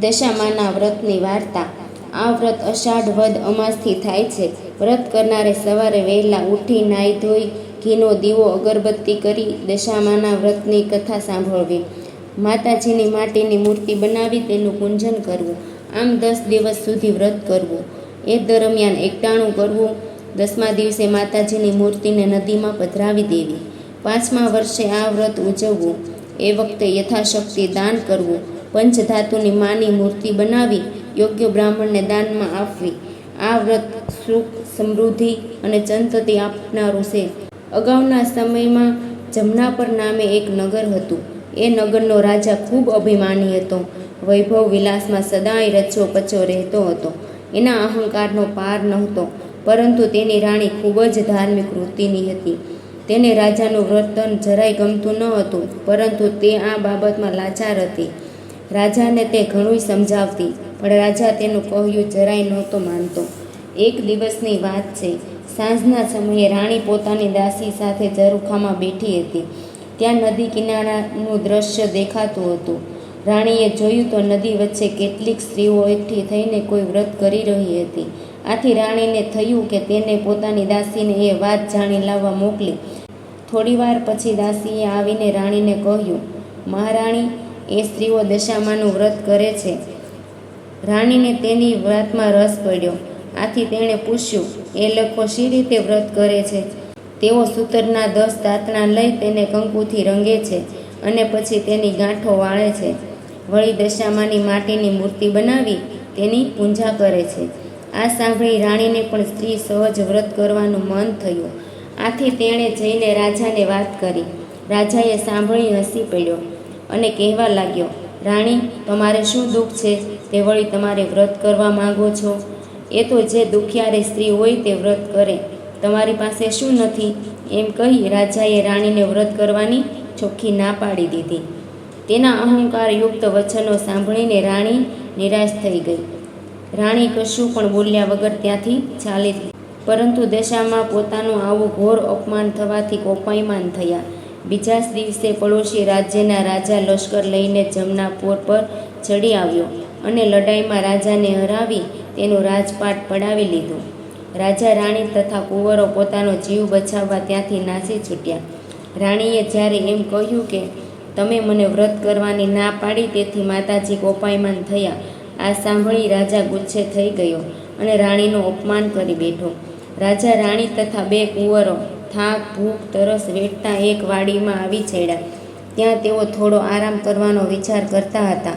દશામાના વ્રતની વાર્તા. આ વ્રત અષાઢ વદ અમાસથી થાય છે. વ્રત કરનારે સવારે વહેલા ઉઠી નાહી ધોઈ, ઘીનો દીવો અગરબત્તી કરી દશામાના વ્રતની કથા સાંભળવી. માતાજીની માટીની મૂર્તિ બનાવી તેનું પૂંજન કરવું. આમ દસ દિવસ સુધી વ્રત કરવું. એ દરમિયાન એકટાણું કરવું. દસમા દિવસે માતાજીની મૂર્તિને નદીમાં પધરાવી દેવી. પાંચમા વર્ષે આ વ્રત ઉજવવું. એ વખતે યથાશક્તિ દાન કરવું. પંચધાતુની માની મૂર્તિ બનાવી યોગ્ય બ્રાહ્મણને દાનમાં આપવી. આ વ્રત સુખ, સમૃદ્ધિ અને ચંતતી આપનારું છે. અગાઉના સમયમાં જમનાપર નામે એક નગર હતું. એ નગરનો રાજા ખૂબ અભિમાની હતો. વૈભવ વિલાસમાં સદાય રચ્યો પચો રહેતો હતો. એના અહંકારનો પાર નહોતો, પરંતુ તેની રાણી ખૂબ જ ધાર્મિક વૃત્તિની હતી. તેને રાજાનું વર્તન જરાય ગમતું ન હતું, પરંતુ તે આ બાબતમાં લાચાર હતી. રાજાને તે ઘણું સમજાવતી, પણ રાજા તેનું કહ્યું, જરાય નહોતો માનતો. એક દિવસની વાત છે, સાંજના સમયે રાણી પોતાની દાસી સાથે ઝરૂખામાં બેઠી હતી. ત્યાં નદી કિનારાનું દ્રશ્ય દેખાતું હતું. રાણીએ જોયું તો નદી વચ્ચે કેટલીક સ્ત્રીઓ એકઠી થઈને કોઈ વ્રત કરી રહી હતી. આથી રાણીને થયું કે તેને પોતાની દાસીને એ વાત જાણી લાવવા મોકલી. થોડીવાર પછી દાસીએ આવીને રાણીને કહ્યું, મહારાણી એ સ્ત્રીઓ દશામાનું વ્રત કરે છે. રાણીને તેની વાતમાં રસ પડ્યો. આથી તેણે પૂછ્યું, એ લોકો શી રીતે વ્રત કરે છે? તેઓ સૂતરના દસ દાંતણા લઈ તેને કંકુથી રંગે છે અને પછી તેની ગાંઠો વાળે છે. વળી દશામાની માટીની મૂર્તિ બનાવી તેની પૂજા કરે છે. આ સાંભળી રાણીને પણ સ્ત્રી સહજ વ્રત કરવાનું મન થયું. આથી તેણે જઈને રાજાને વાત કરી. રાજાએ સાંભળી હસી પડ્યો. અને કહેવા લાગ્યો, રાણી, તમારે શું દુઃખ છે? તે વળી તમારે વ્રત કરવા માંગો છો? એ તો જે દુખિયારે સ્ત્રી હોય તે વ્રત કરે. તમારી પાસે શું નથી? એમ કહી રાજાએ રાણીને વ્રત કરવાની ચોખ્ખી ના પાડી દીધી. તેના અહંકારયુક્ત વચનો સાંભળીને રાણી નિરાશ થઈ ગઈ. રાણી કશું પણ બોલ્યા વગર ત્યાંથી ચાલી પરંતુ દશામાં પોતાનું આવું ઘોર અપમાન થવાથી કોપાયમાન થયા. બીજા જ દિવસે પડોશી રાજ્યના રાજા લશ્કર લઈને જમનાપુર પર ચડી આવ્યો અને લડાઈમાં રાજાને હરાવી તેનું રાજપાટ પડાવી લીધું. રાજા રાણી તથા કુંવરો પોતાનો જીવ બચાવવા ત્યાંથી નાસી છૂટ્યા. રાણીએ જ્યારે એમ કહ્યું કે, તમે મને વ્રત કરવાની ના પાડી તેથી માતાજી કોપાયમાન થયા. આ સાંભળી રાજા ગુસ્સે થઈ ગયો અને રાણીનું અપમાન કરી બેઠો. રાજા રાણી તથા બે કુંવરો થાક, ભૂખ, તરસ વેઠતા એક વાડીમાં આવી ચડ્યા ત્યાં તેઓ થોડો આરામ કરવાનો વિચાર કરતા હતા.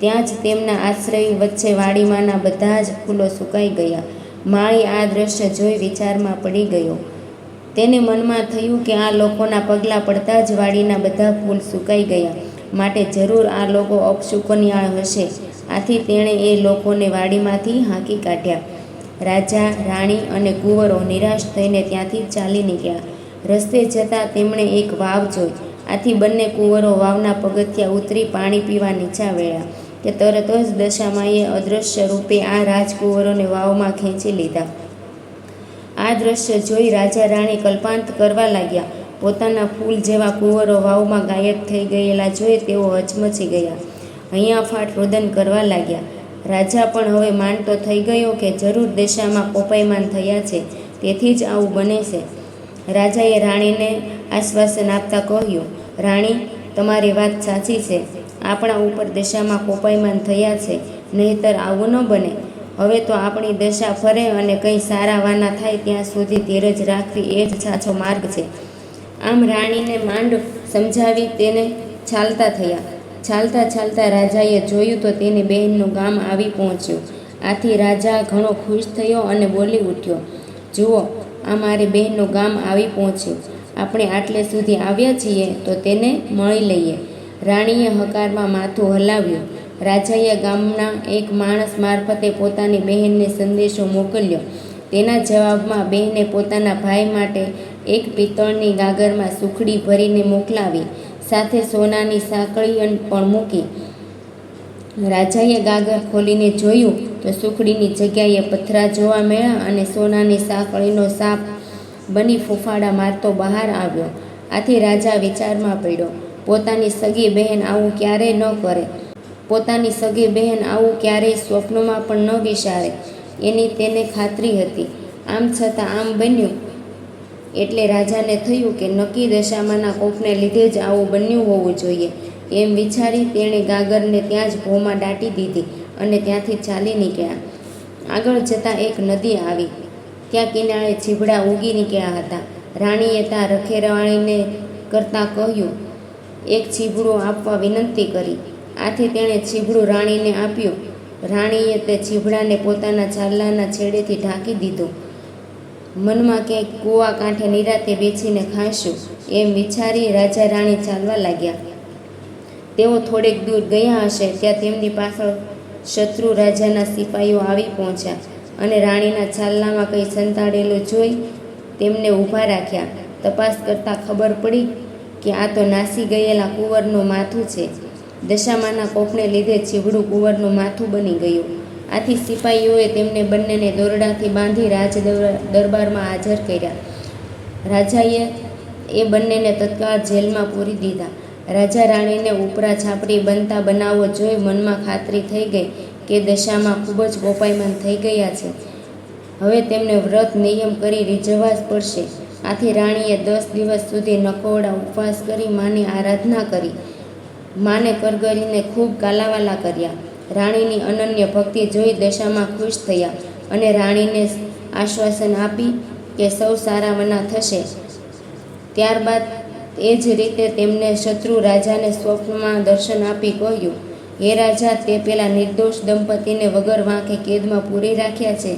ત્યાં જ તેમના આશ્રય વચ્ચે વાડીમાંના બધા જ ફૂલો સુકાઈ ગયા. માળી આ દ્રશ્ય જોઈ વિચારમાં પડી ગયો. તેને મનમાં થયું કે આ લોકોના પગલાં પડતા જ વાડીના બધા ફૂલ સુકાઈ ગયા. માટે જરૂર આ લોકો અપશુકનિયાળ હશે. આથી તેણે એ લોકોને વાડીમાંથી હાંકી કાઢ્યા. રાજા, રાણી અને કુંવરો નિરાશ થઈને ત્યાંથી ચાલી નીકળ્યા. રસ્તે જતાં તેમણે એક વાવ જોઈ. આથી બંને કુંવરો વાવના પગથિયા ઉતરી પાણી પીવા નીચા વેળ્યા કે તરત જ દશામાએ અદૃશ્ય રૂપે આ રાજકુંવરોને વાવમાં ખેંચી લીધા. આ દ્રશ્ય જોઈ રાજા, રાણી કલ્પાંત કરવા લાગ્યા. પોતાના ફૂલ જેવા કુંવરો વાવમાં ગાયબ થઈ ગયેલા જોઈ તેઓ હચમચી ગયા. અહીંયા ફાટ રોદન કરવા લાગ્યા. રાજા પણ હવે માનતો થઈ ગયો કે જરૂર દશામાં પોપાયમાન થયા છે, તેથી જ આવું બને છે. રાજાએ રાણીને આશ્વાસન આપતા કહ્યું, રાણી, તમારી વાત સાચી છે. આપણા ઉપર દશામાં કોપાયમાન થયા છે, નહીતર આવું ન બને. હવે તો આપણી દશા ફરે અને કંઈ સારા વાના થાય ત્યાં સુધી ધીરજ રાખવી એ જ સાચો માર્ગ છે. આમ રાણીને માંડ સમજાવી તેને ચાલતા થયા. ચાલતા ચાલતા રાજાએ જોયું તો તેની બહેનનું ગામ આવી પહોંચ્યું. આથી રાજા ઘણો ખુશ થયો અને બોલી ઉઠ્યો, જુઓ, આ મારી બહેનનું ગામ આવી પહોંચ્યું. આપણે આટલે સુધી આવ્યા છીએ તો તેને મળી લઈએ. રાણીએ હકારમાં માથું હલાવ્યું. રાજાએ ગામના એક માણસ મારફતે પોતાની બહેનને સંદેશો મોકલ્યો. તેના જવાબમાં બહેને પોતાના ભાઈ માટે એક પિત્તળની ગાગરમાં સુખડી ભરીને મોકલાવી. સાથે સોનાની સાંકળી પણ મૂકી. રાજાએ ગાગર ખોલીને જોયું તો સુખડીની જગ્યાએ પથરા જોવા મળ્યા અને સોનાની સાંકળીનો સાપ બની ફૂફાડા મારતો બહાર આવ્યો. આથી રાજા વિચારમાં પડ્યો, પોતાની સગી બહેન આવું ક્યારેય ન કરે? પોતાની સગી બહેન આવું ક્યારેય સ્વપ્નમાં પણ ન વિચારે. એની તેને ખાતરી હતી. આમ છતાં આમ બન્યું એટલે રાજાને થયું કે નક્કી દશામાના કોપને લીધે જ આવું બન્યું હોવું જોઈએ. એમ વિચારી તેણે ગાગરને ત્યાં જ ભોમાં દાટી દીધી અને ત્યાંથી ચાલી નીકળ્યા. આગળ જતાં એક નદી આવી. ત્યાં કિનારે ચીભડા ઉગી નીકળ્યા હતા. રાણીએ ત્યાં રખેરવાણીને કરતાં કહ્યું, એક ચીભડું આપવા વિનંતી કરી. આથી તેણે ચીભડું રાણીને આપ્યું. રાણીએ તે ચીભડાને પોતાના ચાલ્લાના છેડેથી ઢાંકી દીધું. મનમાં ક્યાંક કૂવા કાંઠે નિરાતે બેસીને ખાંશું એમ વિચારી રાજા રાણી ચાલવા લાગ્યા. તેઓ થોડેક દૂર ગયા હશે ત્યાં તેમની પાછળ શત્રુ રાજાના સિપાહીઓ આવી પહોંચ્યા અને રાણીના ચાલનામાં કંઈ સંતાડેલું જોઈ તેમને ઊભા રાખ્યા. તપાસ કરતાં ખબર પડી કે આ તો નાસી ગયેલા કુંવરનું માથું છે. દશામાના કોપને લીધે ચીવડું કુંવરનું માથું બની ગયું. આથી સિપાહીઓએ તેમને બંનેને દોરડાથી બાંધી રાજ દરબારમાં હાજર કર્યા. રાજાએ એ બંનેને તત્કાળ જેલમાં પૂરી દીધા. રાજા રાણીને ઉપરા છાપરી બનતા બનાવો જોઈ મનમાં ખાતરી થઈ ગઈ કે દશામાં ખૂબ જ ગોપાયમાન થઈ ગયા છે. હવે તેમને વ્રત નિયમ કરી રીઝવવા જ પડશે. આથી રાણીએ દસ દિવસ સુધી નકોડા ઉપવાસ કરી માની આરાધના કરી. માને કરગરીને ખૂબ કાલાવાલા કર્યા. રાણીની અનન્ય ભક્તિ જોઈ દશામાં ખુશ થયા અને રાણીને આશ્વાસન આપી કે સૌ સારાવના થશે. ત્યારબાદ એ જ રીતે તેમને શત્રુ રાજાને સ્વપ્નમાં દર્શન આપી કહ્યું, હે રાજા, તે પેલા નિર્દોષ દંપતીને વગર વાંકે કેદમાં પૂરી રાખ્યા છે.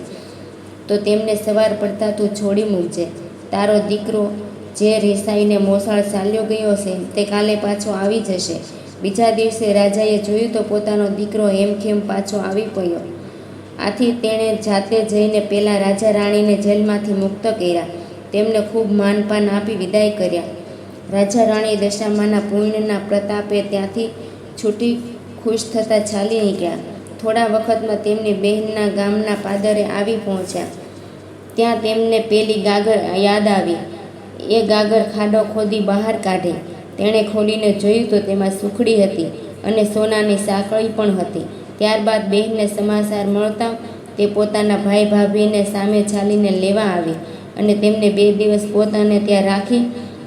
તો તેમને સવાર પડતા તું છોડી મૂકજે. તારો દીકરો જે રેસાઈને મોસાળ ચાલ્યો ગયો છે તે કાલે પાછો આવી જશે. બીજા દિવસે રાજાએ જોયું તો પોતાનો દીકરો હેમખેમ પાછો આવી પડ્યો. આથી તેણે જાતે જઈને પહેલાં રાજા રાણીને જેલમાંથી મુક્ત કર્યા. તેમને ખૂબ માનપાન આપી વિદાય કર્યા. રાજા રાણી દશામાના પુણ્યના પ્રતાપે ત્યાંથી છૂટી ખુશ થતાં ચાલી નીકળ્યા. થોડા વખતમાં તેમની બહેનના ગામના પાદરે આવી પહોંચ્યા. ત્યાં તેમને પેલી ગાગર યાદ આવી. એ ગાગર ખાડો ખોદી બહાર કાઢી. તેણે ખોલીને જોયું તો તેમાં સુખડી હતી અને સોનાની સાંકળી પણ હતી. ત્યારબાદ બહેનને સમાચાર મળતા તે પોતાના ભાઈ ભાભીને સામે ચાલીને લેવા આવી અને તેમને બે દિવસ પોતાને ત્યાં રાખી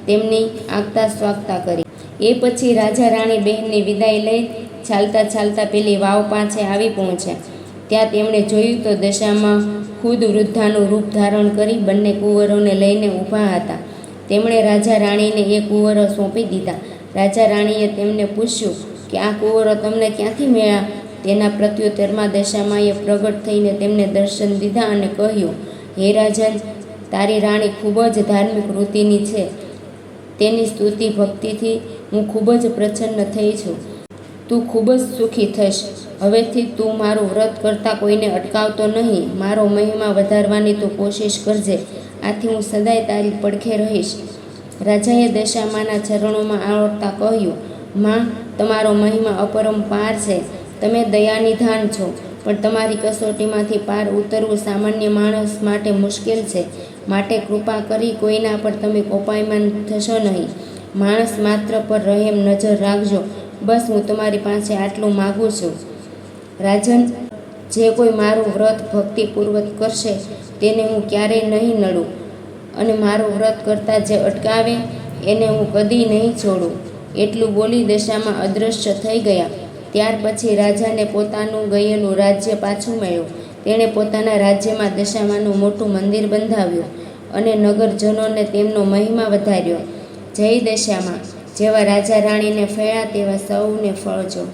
તેમની આગતા સ્વાગતા કરી. એ પછી રાજા રાણી બહેનની વિદાય લઈ ચાલતા ચાલતા પેલી વાવ પાસે આવી પહોંચ્યા. ત્યાં તેમણે જોયું તો દશામાં ખુદ વૃદ્ધાનું રૂપ ધારણ કરી બંને કુંવરોને લઈને ઊભા હતા. તેમણે રાજા રાણીને એ કુંવરો સોંપી દીધા. રાજા રાણીએ તેમને પૂછ્યું કે આ કુંવરો તમને ક્યાંથી મળ્યા? તેના પ્રત્યુત્તરમાં દશામાએ પ્રગટ થઈને તેમને દર્શન દીધા અને કહ્યું, હે રાજન, તારી રાણી ખૂબ જ ધાર્મિક વૃત્તિની છે. તેની સ્તુતિ ભક્તિથી હું ખૂબ જ પ્રસન્ન થઈ છું. તું ખૂબ જ સુખી થઈશ. હવેથી તું મારું વ્રત કરતાં કોઈને અટકાવતો નહીં. મારો મહિમા વધારવાની તું કોશિશ કરજે. આથી હું સદાય તારી પડખે રહીશ. રાજાએ દશામાના ચરણોમાં આવડતા કહ્યું, માં, તમારો મહિમા અપરંપાર છે. તમે દયાનિધાન છો, પણ તમારી કસોટીમાંથી પાર ઉતરવું સામાન્ય માણસ માટે મુશ્કેલ છે. માટે કૃપા કરી કોઈના પર તમે કોપાયમાન થશો નહીં. માણસ માત્ર પર રહેમ નજર રાખજો. બસ હું તમારી પાસે આટલું માગું છું. રાજન જે કોઈ મારું વ્રત ભક્તિપૂર્વક કરશે, તેને હું ક્યારેય નહીં નડું. અને મારું વ્રત કરતાં જે અટકાવે, એને હું કદી નહીં છોડું. એટલું બોલી દશામાં અદૃશ્ય થઈ ગયા. ત્યાર પછી રાજાને પોતાનું ગયેલું રાજ્ય પાછું મળ્યું. તેણે પોતાના રાજ્યમાં દશામાનું મોટું મંદિર બંધાવ્યું અને નગરજનોને તેમનો મહિમા વધાર્યો. જય દશામાં, જેવા રાજા રાણીને ફળ્યા તેવા સૌને ફળજો.